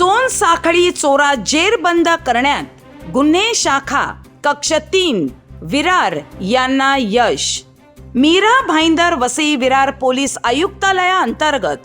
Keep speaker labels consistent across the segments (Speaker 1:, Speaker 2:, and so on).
Speaker 1: सोन साखळी चोरा जेरबंद करण्यात गुन्हे शाखा कक्ष तीन विरार यांना यश. मीरा भाईंदर वसई विरार पोलीस आयुक्तालयाअंतर्गत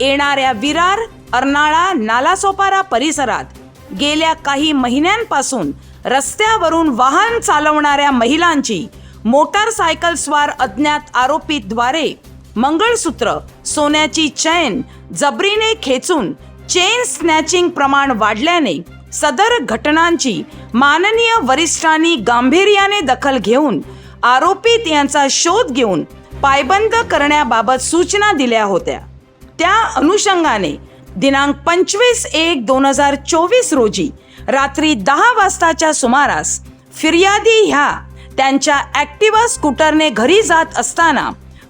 Speaker 1: येणाऱ्या विरार अर्नाळा नालासोपारा परिसरात गेल्या काही महिन्यांपासून रस्त्यावरून वाहन चालवणाऱ्या महिलांची मोटारसायकल स्वार अज्ञात आरोपीद्वारे मंगळसूत्र सोन्याची चैन जबरीने खेचून चेन स्नॅचिंग प्रमाण वाढल्याने सदर घटनांची माननीय वरिष्ठांनी गांभीर्याने दखल घेऊन आरोपित यांचा शोध घेऊन पायबंद करण्याबाबत सूचना दिल्या होत्या. त्या अनुषंगाने दिनांक पंचवीस एक दोन हजार चोवीस रोजी रात्री दहा वाजताच्या सुमारास फिर्यादी ह्या त्यांच्या ॲक्टिवा स्कूटरने घरी जात असताना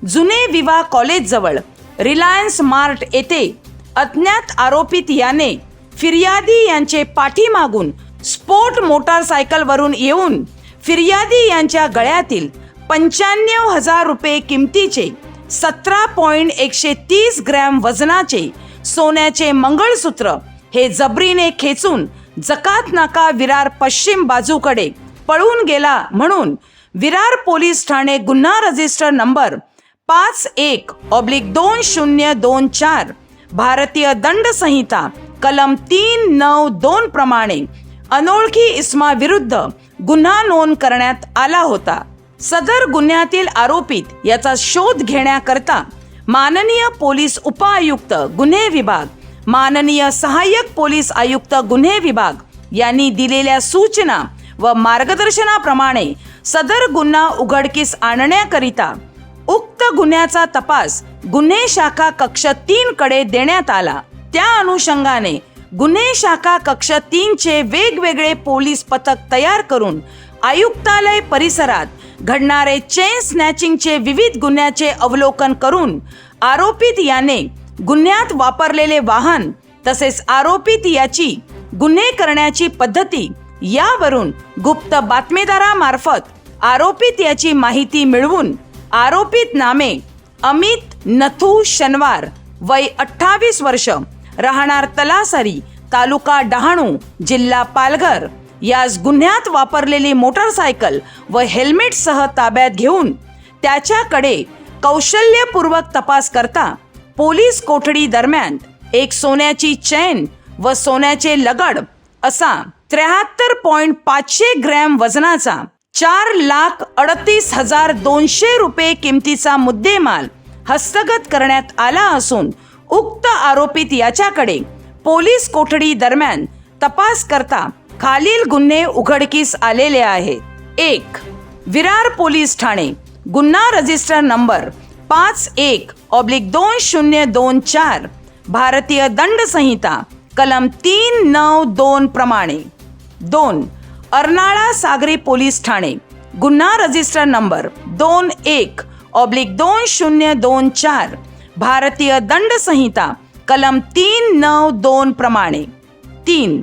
Speaker 1: जुने विवा कॉलेजजवळ रिलायन्स मार्ट येथे अज्ञात आरोपित याने फिर्यादी यांचे पाठीमागून स्पोर्ट मोटारसायकलवरून येऊन फिर्यादी यांच्या गळ्यातील पंच्याण्णव हजार रुपये किमतीचे सतरा पॉइंट एकशे तीस ग्रॅम वजनाचे सोन्याचे मंगळसूत्र हे जबरीने खेचून जकात नाका विरार पश्चिम बाजूकडे पळून गेला म्हणून विरार पोलीस ठाणे गुन्हा रजिस्टर नंबर पाच एक ऑब्लिक दोन शून्य दोन चार भारतीय दंड संहिता कलम तीन नऊ दोन प्रमाणे अनोळखी इस्मा विरुद्ध गुन्हा नोंद करण्यात आला होता. सदर गुन्ह्यातील आरोपित याचा शोध घेण्याकरता माननीय पोलीस उपआयुक्त गुन्हे विभाग माननीय सहाय्यक पोलीस आयुक्त गुन्हे विभाग यांनी दिलेल्या सूचना व मार्गदर्शनाप्रमाणे सदर गुन्हा उघडकीस आणण्याकरिता उक्त गुन्ह्याचा तपास गुन्हे शाखा कक्ष तीन कडे देण्यात आला. त्या अनुषंगाने गुन्हे शाखा कक्ष तीन चे वेगवेगळे पोलीस पथक तयार करून आयुक्तालय परिसरात घडणारे चेन स्नॅचिंगचे विविध गुन्ह्याचे अवलोकन करून आरोपित याने गुन्ह्यात वापरलेले वाहन तसेच आरोपित याची गुन्हे करण्याची पद्धती यावरून गुप्त बातमीदारामार्फत आरोपित याची माहिती मिळवून आरोपित नामे अमित नथू शनवार वय अठ्ठावीस वर्ष राहणार तलासरी तालुका डहाणू जिल्हा पालघर. यास गुन्ह्यात वापरलेली मोटारसायकल व हेल्मेटसह ताब्यात घेऊन त्याच्याकडे कौशल्यपूर्वक तपास करता पोलीस कोठडी दरम्यान एक सोन्याची चैन व सोन्याचे लगड असा त्र्याहत्तर पॉईंट पाचशे ग्रॅम वजनाचा चार लाख अडतीस हजार दोनशे रुपये किमतीचा मुद्देमाल हस्तगत करण्यात आला असून उक्त आरोपित याच्याकडे पोलीस कोठडी दरम्यान तपास करता खालील गुन्हे उघडकीस आलेले आहेत. एक विरार पोलीस ठाणे गुन्हा रजिस्टर नंबर पाच एक ऑब्लिक दोन शून्य दोन चार भारतीय दंड संहिता कलम तीन नऊ दोन प्रमाणे. दोन अर्नाळा सागरी पोलीस ठाणे. गुन्हा रजिस्टर नंबर दोन एक ऑब्लिक दोन शून्य दोन चार भारतीय दंड संहिता कलम तीन नऊ दोन प्रमाणे. तीन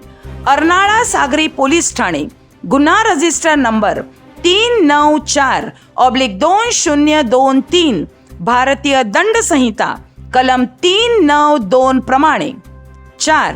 Speaker 1: अर्नाळा सागरी पोलीस ठाणे. गुन्हा रजिस्टर नंबर तीन नऊ चार ऑब्लिक दोन शून्य दोन तीन भारतीय दंड संहिता कलम तीन नऊ दोन प्रमाणे. चार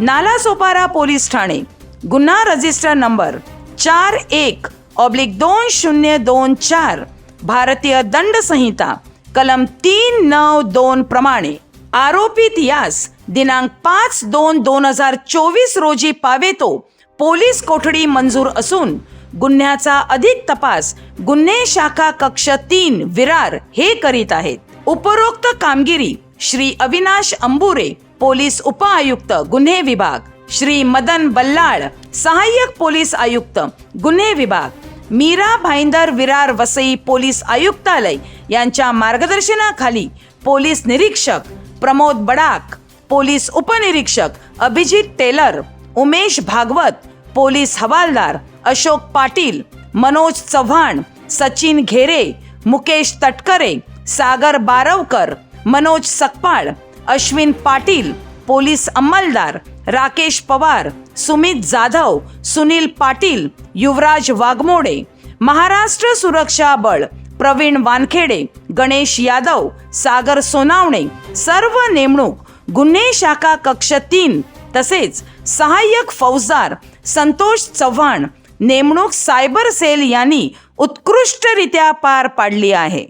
Speaker 1: नालासोपारा पोलीस ठाणे. गुन्हा रजिस्टर नंबर चार एक ऑब्लिक दोन शून्य दोन चार भारतीय दंड संहिता कलम तीन नऊ दोन प्रमाणे आरोपित यास दिनांक पाच दोन दोन हजार चोवीस रोजी पावेतो पोलीस कोठडी मंजूर असून गुन्ह्याचा अधिक तपास गुन्हे शाखा कक्ष तीन विरार हे करीत आहेत. उपरोक्त कामगिरी श्री अविनाश अंबुरे पोलीस उपआयुक्त गुन्हे विभाग. श्री मदन बल्लाळ सहाय्यक पोलीस आयुक्त गुन्हे विभाग मीरा भाईंदर विरार वसई पोलीस आयुक्तालय यांच्या मार्गदर्शनाखाली पोलीस निरीक्षक प्रमोद बडाक पोलीस उपनिरीक्षक अभिजित टेलर उमेश भागवत पोलीस हवालदार अशोक पाटील मनोज चव्हाण सचिन घेरे मुकेश तटकरे सागर बारवकर मनोज सकपाळ अश्विन पाटील पोलीस अंमलदार राकेश पवार सुमित जाधव सुनील पाटील युवराज वाघमोडे महाराष्ट्र सुरक्षा बळ प्रवीण वानखेडे गणेश यादव सागर सोनावणे सर्व नेमणूक गुन्हे शाखा कक्ष तीन तसेच सहाय्यक फौजदार संतोष चव्हाण नेमणूक सायबर सेल यांनी उत्कृष्टरित्या पार पाडली आहे.